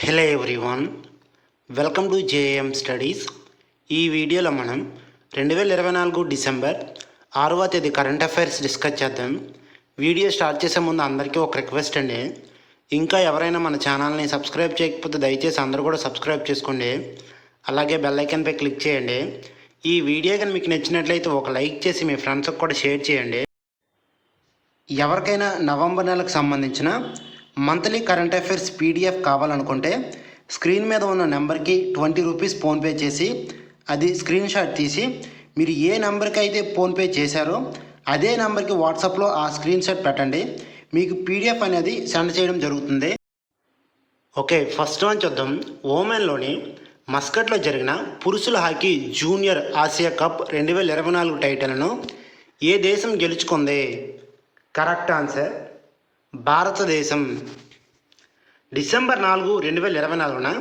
Hello everyone welcome to JM studies ఈ వీడియోలో మనం రెండు వేల ఇరవై నాలుగు డిసెంబర్ ఆరవ తేదీ కరెంట్ అఫైర్స్ డిస్కస్ చేద్దాం. వీడియో స్టార్ట్ చేసే ముందు అందరికీ ఒక రిక్వెస్ట్ అండి. ఇంకా ఎవరైనా మన ఛానల్ని సబ్స్క్రైబ్ చేయకపోతే దయచేసి అందరూ కూడా సబ్స్క్రైబ్ చేసుకోండి. అలాగే బెల్ ఐకాన్పై క్లిక్ చేయండి. ఈ వీడియో కానీ మీకు నచ్చినట్లయితే ఒక లైక్ చేసి మీ ఫ్రెండ్స్కి కూడా షేర్ చేయండి. ఎవరికైనా నవంబర్ నెలకు సంబంధించిన మంత్లీ కరెంట్ అఫైర్స్ పీడిఎఫ్ కావాలనుకుంటే స్క్రీన్ మీద ఉన్న నెంబర్కి ట్వంటీ రూపీస్ ఫోన్పే చేసి అది స్క్రీన్ షాట్ తీసి మీరు ఏ నెంబర్కి అయితే ఫోన్పే చేశారో అదే నెంబర్కి వాట్సాప్లో ఆ స్క్రీన్ షాట్ పెట్టండి. మీకు పీడిఎఫ్ అనేది సెండ్ చేయడం జరుగుతుంది. ఓకే ఫస్ట్ వన్ చూద్దాం. ఓమెన్లోని మస్కట్లో జరిగిన పురుషుల హాకీ జూనియర్ ఆసియా కప్ రెండు వేల ఇరవై నాలుగు టైటిల్ను ఏ దేశం గెలుచుకుంది? కరెక్ట్ ఆన్సర్ భారతదేశం. డిసెంబర్ నాలుగు రెండు వేల ఇరవై నాలుగున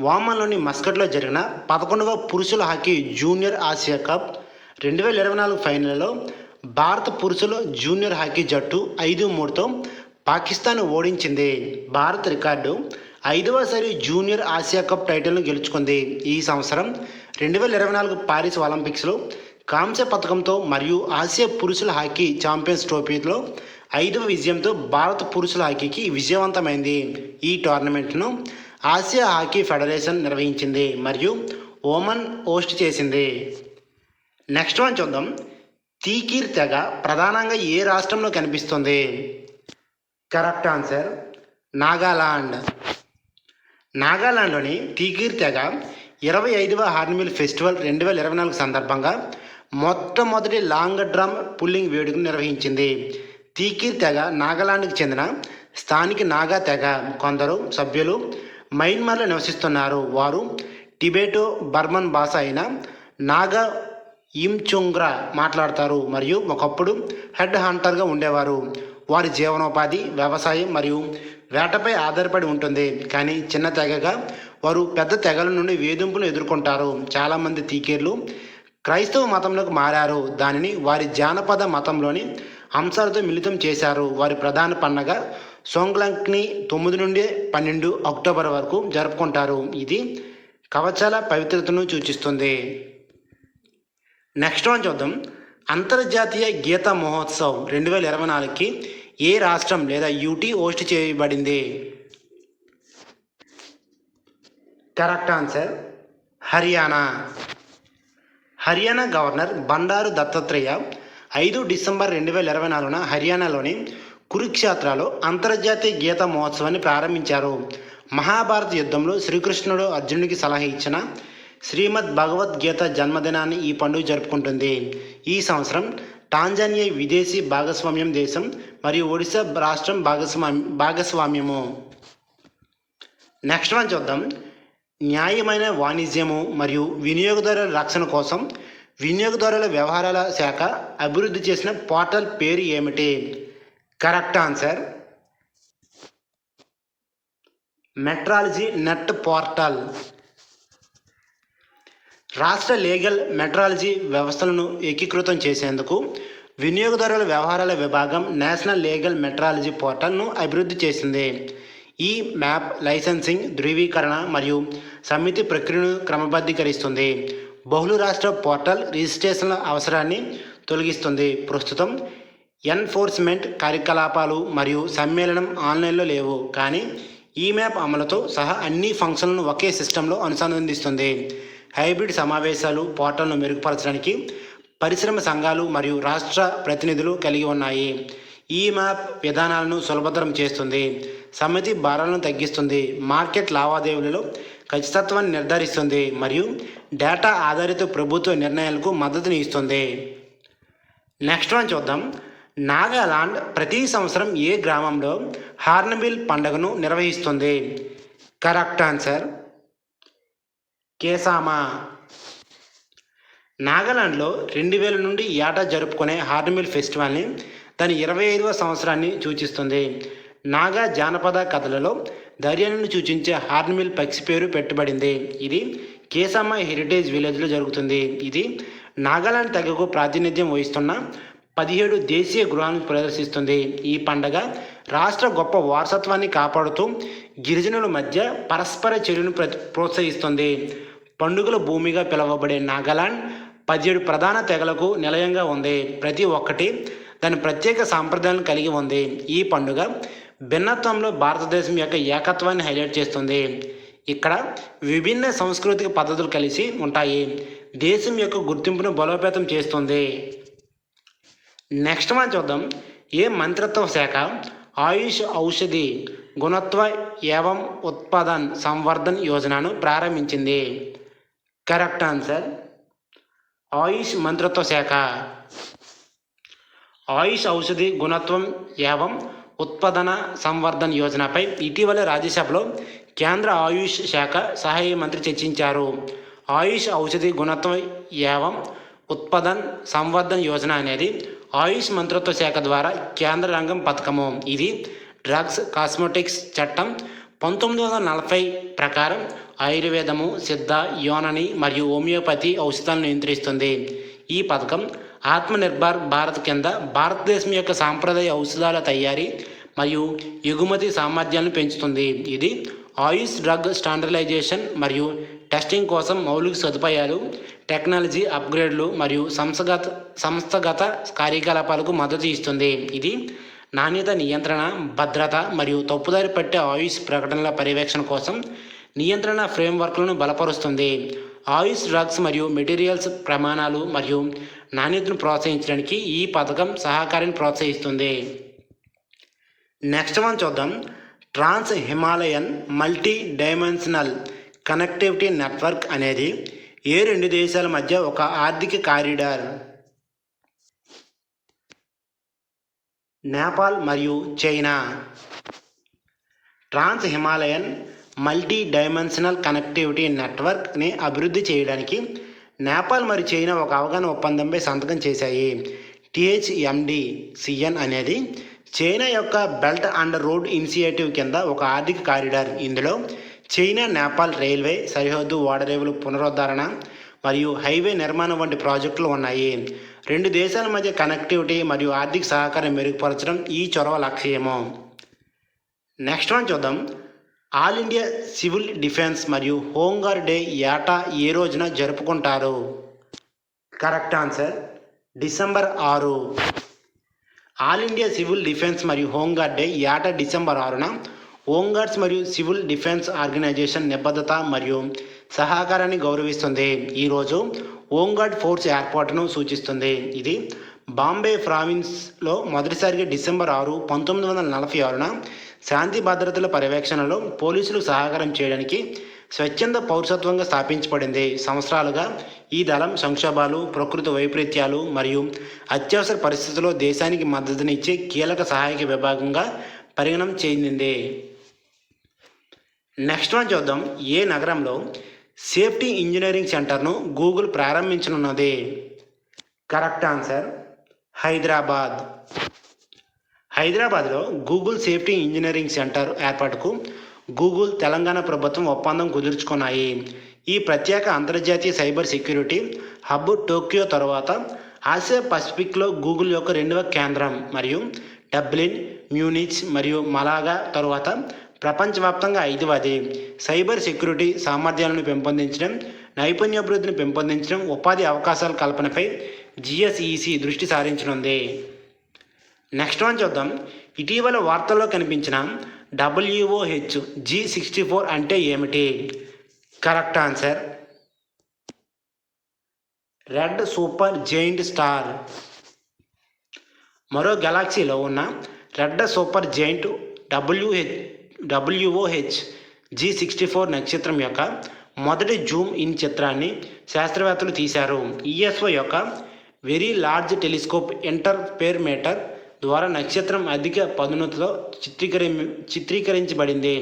వామన్లోని మస్కట్లో జరిగిన పదకొండవ పురుషుల హాకీ జూనియర్ ఆసియా కప్ రెండు వేల ఇరవై నాలుగు ఫైనల్లో భారత పురుషుల జూనియర్ హాకీ జట్టు ఐదు మూడుతో పాకిస్తాన్ ఓడించింది. భారత రికార్డు ఐదవసారి జూనియర్ ఆసియా కప్ టైటిల్ను గెలుచుకుంది. ఈ సంవత్సరం రెండు వేల ఇరవై నాలుగు పారిస్ ఒలింపిక్స్లో కాంస్య పథకంతో మరియు ఆసియా పురుషుల హాకీ ఛాంపియన్స్ ట్రోఫీలో ఐదవ విజయంతో భారత పురుషుల హాకీకి విజయవంతమైంది ఈ టోర్నమెంట్ను ఆసియా హాకీ ఫెడరేషన్ నిర్వహించింది మరియు ఓమన్ హోస్ట్ చేసింది. నెక్స్ట్ వన్ చూద్దాం. తీకీర్ తెగ ప్రధానంగా ఏ రాష్ట్రంలో కనిపిస్తుంది? Correct answer Nagaland. నాగాలాండ్లోని తీకీర్ తెగ ఇరవై ఐదవ హార్న్మిల్ ఫెస్టివల్ రెండు వేల ఇరవై నాలుగు సందర్భంగా మొట్టమొదటి లాంగ్ డ్రమ్ పుల్లింగ్ వేడుకను నిర్వహించింది. తీకిర్ తెగ నాగాలాండ్కి చెందిన స్థానిక నాగా తెగ కొందరు సభ్యులు మయన్మార్లో నివసిస్తున్నారు. వారు టిబెటో బర్మన్ భాష అయిన నాగా ఇంచుంగ్రా మాట్లాడతారు మరియు ఒకప్పుడు హెడ్ హంటర్గా ఉండేవారు. వారి జీవనోపాధి వ్యవసాయం మరియు వేటపై ఆధారపడి ఉంటుంది. కానీ చిన్న తెగగా వారు పెద్ద తెగల నుండి వేధింపును ఎదుర్కొంటారు. చాలామంది తీకేర్లు క్రైస్తవ మతంలోకి మారారు. దానిని వారి జానపద మతంలోని అంశాలతో మిళితం చేశారు. వారి ప్రధాన పండగ సోంగ్లంక్ని తొమ్మిది నుండి పన్నెండు అక్టోబర్ వరకు జరుపుకుంటారు. ఇది కవచాల పవిత్రతను సూచిస్తుంది. నెక్స్ట్ వన్ చూద్దాం. అంతర్జాతీయ గీత మహోత్సవ్ రెండు వేల ఇరవై నాలుగుకి ఏ రాష్ట్రం లేదా యూటీ హోస్ట్ చేయబడింది? Correct answer Haryana. Haryana governor Bandaru Dattatreya ఐదు డిసెంబర్ రెండు వేల ఇరవై నాలుగున హర్యానాలోని కురుక్షేత్రలో అంతర్జాతీయ గీత మహోత్సవాన్ని ప్రారంభించారు. మహాభారత యుద్ధంలో శ్రీకృష్ణుడు అర్జునుడికి సలహా ఇచ్చిన శ్రీమద్ భగవద్గీత జన్మదినాన్ని ఈ పండుగ జరుపుకుంటుంది. ఈ సంవత్సరం టాంజానియా విదేశీ భాగస్వామ్యం దేశం మరియు ఒడిశా రాష్ట్రం భాగస్వామ్య భాగస్వామ్యము. నెక్స్ట్ వన్ చూద్దాం. న్యాయమైన వాణిజ్యము మరియు వినియోగదారుల రక్షణ కోసం వినియోగదారుల వ్యవహారాల శాఖ అభివృద్ధి చేసిన పోర్టల్ పేరు ఏమిటి? Correct answer metrology net portal. రాష్ట్ర లీగల్ మెట్రాలజీ వ్యవస్థలను ఏకీకృతం చేసేందుకు వినియోగదారుల వ్యవహారాల విభాగం నేషనల్ లీగల్ మెట్రాలజీ పోర్టల్ను అభివృద్ధి చేసింది. ఈ మ్యాప్ లైసెన్సింగ్ ధృవీకరణ మరియు సమితి ప్రక్రియను క్రమబద్ధీకరిస్తుంది. బహుళ రాష్ట్ర పోర్టల్ రిజిస్ట్రేషన్ల అవసరాన్ని తొలగిస్తుంది. ప్రస్తుతం ఎన్ఫోర్స్మెంట్ కార్యకలాపాలు మరియు సమ్మేళనం ఆన్లైన్లో లేవు. కానీ ఈ మ్యాప్ అమలుతో సహా అన్ని ఫంక్షన్లను ఒకే సిస్టంలో అనుసంధానిస్తుంది. హైబ్రిడ్ సమావేశాలు పోర్టల్ను మెరుగుపరచడానికి పరిశ్రమ సంఘాలు మరియు రాష్ట్ర ప్రతినిధులు కలిగి ఉన్నాయి. ఈ మ్యాప్ విధానాలను సులభతరం చేస్తుంది. సమితి భారాలను తగ్గిస్తుంది. మార్కెట్ లావాదేవీలలో ఖచ్చితత్వాన్ని నిర్ధారిస్తుంది మరియు డేటా ఆధారిత ప్రభుత్వ నిర్ణయాలకు మద్దతుని ఇస్తుంది. నెక్స్ట్ వన్ చూద్దాం. నాగాలాండ్ ప్రతి సంవత్సరం ఏ గ్రామంలో హార్నబిల్ పండుగను నిర్వహిస్తుంది? Correct answer Kisama. నాగాలాండ్లో రెండు వేల నుండి ఏటా జరుపుకునే హార్నబిల్ ఫెస్టివల్ని దాని ఇరవై ఐదవ సంవత్సరాన్ని సూచిస్తుంది. నాగా జానపద కథలలో దర్యాను సూచించే హార్న్మిల్ పక్షి పేరు పెట్టబడింది. ఇది కేసమ్మ హెరిటేజ్ విలేజ్లో జరుగుతుంది. ఇది నాగాలాండ్ తెగకు ప్రాతినిధ్యం వహిస్తున్న పదిహేడు దేశీయ గృహాలను ప్రదర్శిస్తుంది. ఈ పండగ రాష్ట్ర గొప్ప వారసత్వాన్ని కాపాడుతూ గిరిజనుల మధ్య పరస్పర చర్యను ప్రోత్సహిస్తుంది. పండుగల భూమిగా పిలువబడే నాగాలాండ్ పదిహేడు ప్రధాన తెగలకు నిలయంగా ఉంది. ప్రతి ఒక్కటి దాని ప్రత్యేక సాంప్రదాయాలను కలిగి ఉంది. ఈ పండుగ భిన్నత్వంలో భారతదేశం యొక్క ఏకత్వాన్ని హైలైట్ చేస్తుంది. ఇక్కడ విభిన్న సాంస్కృతిక పద్ధతులు కలిసి ఉంటాయి. దేశం యొక్క గుర్తింపును బలోపేతం చేస్తుంది. నెక్స్ట్ మనం చూద్దాం. ఏ మంత్రిత్వ శాఖ ఆయుష్ ఔషధి గుణత్వ ఏవం ఉత్పాదన్ సంవర్ధన్ యోజనను ప్రారంభించింది? కరెక్ట్ ఆన్సర్ ఆయుష్ మంత్రిత్వ శాఖ. ఆయుష్ ఔషధి గుణత్వం ఏవం ఉత్పాదన సంవర్ధన్ యోజనపై ఇటీవల రాజ్యసభలో కేంద్ర ఆయుష్ శాఖ సహాయ మంత్రి చర్చించారు. ఆయుష్ ఔషధి గుణత్వం ఏవం? ఉత్పాదన్ సంవర్ధన్ యోజన అనేది ఆయుష్ మంత్రిత్వ శాఖ ద్వారా కేంద్ర రంగం పథకము. ఇది డ్రగ్స్ కాస్మెటిక్స్ చట్టం పంతొమ్మిది వందల నలభై ప్రకారం ఆయుర్వేదము సిద్ధ యోనని మరియు హోమియోపతి ఔషధాలను నియంత్రిస్తుంది. ఈ పథకం ఆత్మనిర్భర్ భారత్ కింద భారతదేశం యొక్క సాంప్రదాయ ఔషధాల తయారీ మరియు ఎగుమతి సామర్థ్యాలను పెంచుతుంది. ఇది ఆయుష్ డ్రగ్ స్టాండర్డైజేషన్ మరియు టెస్టింగ్ కోసం మౌలిక సదుపాయాలు టెక్నాలజీ అప్గ్రేడ్లు మరియు సంస్థగత సంస్థగత కార్యకలాపాలకు మద్దతు ఇస్తుంది. ఇది నాణ్యత నియంత్రణ భద్రత మరియు తప్పుదారి పట్టే ఆయుష్ ప్రకటనల పర్యవేక్షణ కోసం నియంత్రణ ఫ్రేమ్వర్క్లను బలపరుస్తుంది. ఆయుష్ డ్రగ్స్ మరియు మెటీరియల్స్ ప్రమాణాలు మరియు నాణ్యతను ప్రోత్సహించడానికి ఈ పథకం సహకారాన్ని ప్రోత్సహిస్తుంది. నెక్స్ట్ వన్ చూద్దాం. Trans Himalayan multi dimensional connectivity network అనేది ఏ రెండు దేశాల మధ్య ఒక ఆర్థిక కారిడార్? నేపాల్ మరియు China. Trans Himalayan multi dimensional connectivity నెట్వర్క్ని అభివృద్ధి చేయడానికి నేపాల్ మరియు చైనా ఒక అవగాహన ఒప్పందంపై సంతకం చేశాయి. టిహెచ్ఎండి సిఎన్ అనేది చైనా యొక్క బెల్ట్ అండ్ రోడ్ ఇనిషియేటివ్ కింద ఒక ఆర్థిక కారిడార్ ఇందులో చైనా నేపాల్ రైల్వే సరిహద్దు ఓడరేవుల పునరుద్ధరణ మరియు హైవే నిర్మాణం వంటి ప్రాజెక్టులు ఉన్నాయి. రెండు దేశాల మధ్య కనెక్టివిటీ మరియు ఆర్థిక సహకారం మెరుగుపరచడం ఈ చొరవ లక్ష్యము. నెక్స్ట్ వన్ చూద్దాం. ఆల్ ఇండియా సివిల్ డిఫెన్స్ మరియు హోంగార్డ్ డే ఏటా ఏ రోజున జరుపుకుంటారు? కరెక్ట్ ఆన్సర్ డిసెంబర్ ఆరు. ఆల్ ఇండియా సివిల్ డిఫెన్స్ మరియు హోంగార్డ్ డే ఏటా డిసెంబర్ ఆరున. హోంగార్డ్స్ మరియు సివిల్ డిఫెన్స్ ఆర్గనైజేషన్ నిబద్ధత మరియు సహకారాన్ని గౌరవిస్తుంది. ఈరోజు హోంగార్డ్ ఫోర్స్ ఏర్పాటును సూచిస్తుంది. ఇది బాంబే ప్రావిన్స్లో మొదటిసారిగా డిసెంబర్ ఆరు పంతొమ్మిది వందల నలభై ఆరున శాంతి భద్రతల పర్యవేక్షణలో పోలీసులు సహకారం చేయడానికి స్వచ్ఛంద పౌరసత్వంగా స్థాపించబడింది. సంవత్సరాలుగా ఈ దళం సంక్షోభాలు ప్రకృతి వైపరీత్యాలు మరియు అత్యవసర పరిస్థితుల్లో దేశానికి మద్దతునిచ్చే కీలక సహాయక విభాగంగా పరిగణం చెందింది. నెక్స్ట్ మనం చూద్దాం. ఏ నగరంలో సేఫ్టీ ఇంజనీరింగ్ సెంటర్ను గూగుల్ ప్రారంభించనున్నది? Correct answer Hyderabad. హైదరాబాద్లో గూగుల్ సేఫ్టీ ఇంజనీరింగ్ సెంటర్ ఏర్పాటుకు గూగుల్ తెలంగాణ ప్రభుత్వం ఒప్పందం కుదుర్చుకున్నాయి. ఈ ప్రత్యేక అంతర్జాతీయ సైబర్ సెక్యూరిటీ హబ్ టోక్యో తర్వాత ఆసియా పసిఫిక్లో గూగుల్ యొక్క రెండవ కేంద్రం మరియు డబ్లిన్ మ్యూనిచ్ మరియు మలాగా తరువాత ప్రపంచవ్యాప్తంగా ఐదవది. సైబర్ సెక్యూరిటీ సామర్థ్యాలను పెంపొందించడం నైపుణ్యాభివృద్ధిని పెంపొందించడం ఉపాధి అవకాశాల కల్పనపై జిఎస్ఈసి దృష్టి సారించనుంది. నెక్స్ట్ వన్ చూద్దాం. ఇటీవల వార్తల్లో కనిపించిన డబ్ల్యూఓహెచ్ జీ సిక్స్టీ ఫోర్ అంటే ఏమిటి? Correct answer red super giant star మరో గెలాక్సీలో ఉన్న red super giant WH WOH G sixty four నక్షత్రం యొక్క మొదటి జూమ్ ఇన్ చిత్రాన్ని శాస్త్రవేత్తలు తీశారు. ఈఎస్ఓ యొక్క వెరీ లార్జ్ టెలిస్కోప్ ఇంటర్ఫేర్మేటర్ ద్వారా నక్షత్రం అధిక పదునతో చిత్రీకరి చిత్రీకరించబడింది.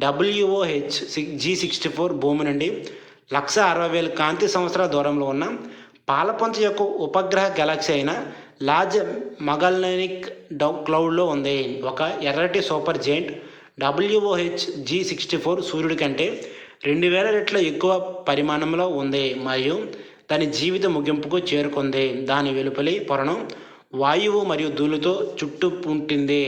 డబ్ల్యూఓహెచ్ జీ సిక్స్టీ ఫోర్ భూమి నుండి లక్ష అరవై వేల కాంతి సంవత్సరాల దూరంలో ఉన్న పాలపంచ యొక్క ఉపగ్రహ గెలాక్సీ అయిన లార్జ్ మగల్ననిక్ డౌ క్లౌడ్లో ఉంది. ఒక ఎర్రటి super giant WOH G sixty four సూర్యుడి కంటే రెండు వేల రెట్ల ఎక్కువ పరిమాణంలో ఉంది. మరియు దాని జీవిత ముగింపుకు చేరుకుంది. దాని వెలుపలి పొరను వాయువు మరియు ధూళితో చుట్టుముట్టింది